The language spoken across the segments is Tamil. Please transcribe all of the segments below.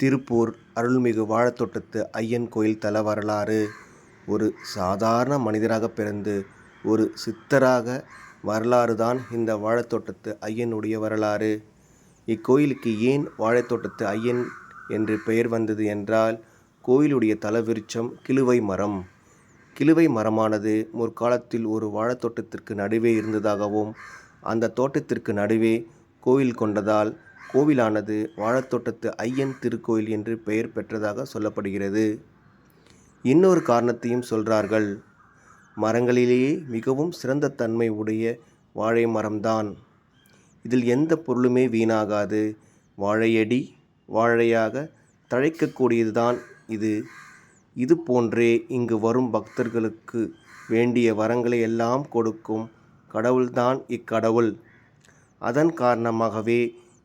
திருப்பூர் அருள்மிகு வாழைத்தோட்டத்து ஐயன் கோயில் தல வரலாறு. ஒரு சாதாரண மனிதராக பிறந்து ஒரு சித்தராக வரலாறு தான் இந்த வாழைத்தோட்டத்து ஐயனுடைய வரலாறு. இக்கோயிலுக்கு ஏன் வாழைத்தோட்டத்து ஐயன் என்று பெயர் வந்தது என்றால் கோயிலுடைய தலவிருச்சம் கிலுவை மரம். கிலுவை மரமானது முற்காலத்தில் ஒரு வாழைத்தோட்டத்திற்கு நடுவே இருந்ததாகவும் அந்த தோட்டத்திற்கு நடுவே கோயில் கொண்டதால் கோவிலானது வாழைத்தோட்டத்து ஐயன் திருக்கோயில் என்று பெயர் பெற்றதாக சொல்லப்படுகிறது. இன்னொரு காரணத்தையும் சொல்கிறார்கள் மரங்களிலேயே மிகவும் சிறந்த தன்மை உடைய வாழை மரம்தான். இதில் எந்த பொருளுமே வீணாகாது. வாழையடி வாழையாக தழைக்கக்கூடியதுதான் இது. இது போன்றே இங்கு வரும் பக்தர்களுக்கு வேண்டிய வரங்களை எல்லாம் கொடுக்கும் கடவுள்தான் இக்கடவுள். அதன் காரணமாகவே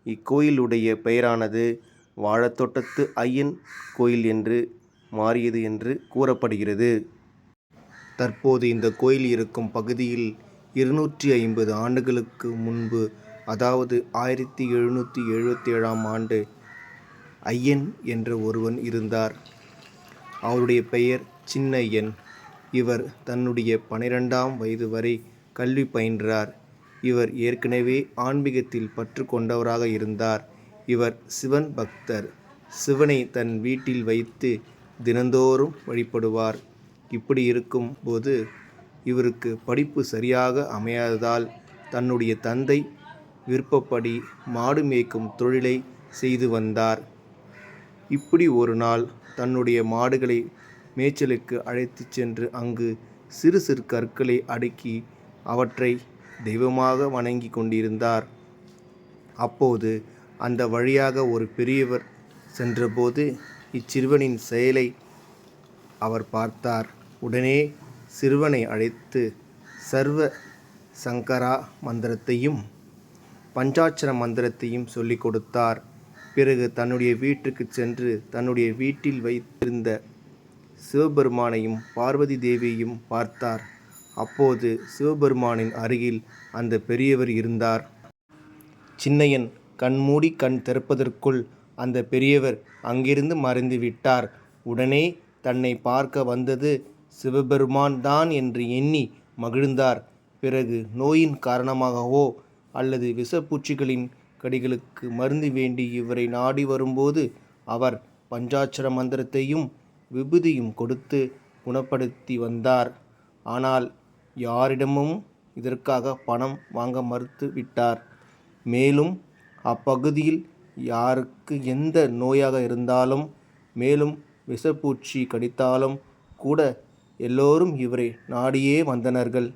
இக்கோயிலுடைய பெயரானது வாழைத்தோட்டத்து ஐயன் கோயில் என்று மாறியது என்று கூறப்படுகிறது. தற்போது இந்த கோயில் இருக்கும் பகுதியில் இருநூற்றி ஐம்பது ஆண்டுகளுக்கு முன்பு அதாவது ஆயிரத்தி எழுநூற்றி எழுபத்தி ஏழாம் ஆண்டு ஐயன் என்ற ஒருவன் இருந்தார். அவருடைய பெயர் சின்னையன். இவர் தன்னுடைய பனிரெண்டாம் வயது வரை கல்வி பயின்றார். இவர் ஏற்கனவே ஆன்மீகத்தில் பற்று கொண்டவராக இருந்தார். இவர் சிவன் பக்தர். சிவனை தன் வீட்டில் வைத்து தினந்தோறும் வழிபடுவார். இப்படி இருக்கும் போது இவருக்கு படிப்பு சரியாக அமையாததால் தன்னுடைய தந்தை விருப்பப்படி மாடு மேய்க்கும் தொழிலை செய்து வந்தார். இப்படி ஒரு நாள் தன்னுடைய மாடுகளை மேய்ச்சலுக்கு அழைத்துச் சென்று அங்கு சிறு சிறு கற்களை அடுக்கி அவற்றை தெய்வமாக வணங்கி கொண்டிருந்தார். அப்போது அந்த வழியாக ஒரு பெரியவர் சென்றபோது இச்சிறுவனின் செயலை அவர் பார்த்தார். உடனே சிறுவனை அழைத்து சர்வ சங்கரா மந்திரத்தையும் பஞ்சாட்சர மந்திரத்தையும் சொல்லிக் கொடுத்தார். பிறகு தன்னுடைய வீட்டுக்கு சென்று தன்னுடைய வீட்டில் வைத்திருந்த சிவபெருமானையும் பார்வதி தேவியையும் பார்த்தார். அப்போது சிவபெருமானின் அருகில் அந்த பெரியவர் இருந்தார். சின்னையன் கண்மூடி கண் திறப்பதற்குள் அந்த பெரியவர் அங்கிருந்து மறைந்து விட்டார். உடனே தன்னை பார்க்க வந்தது சிவபெருமான் தான் என்று எண்ணி மகிழ்ந்தார். பிறகு நோயின் காரணமாகவோ அல்லது விஷப்பூச்சிகளின் கடிகளுக்கு மருந்து வேண்டி இவரை நாடி வரும்போது அவர் பஞ்சாட்சர மந்திரத்தையும் விபூதியும் கொடுத்து குணப்படுத்தி வந்தார். ஆனால் யாரிடமும் இதற்காக பணம் வாங்க மறுத்து விட்டார். மேலும் அப்பகுதியில் யாருக்கு எந்த நோயாக இருந்தாலும் மேலும் விஷப்பூச்சி கடித்தாலும் கூட எல்லோரும் இவரை நாடியே வந்தனர்கள்.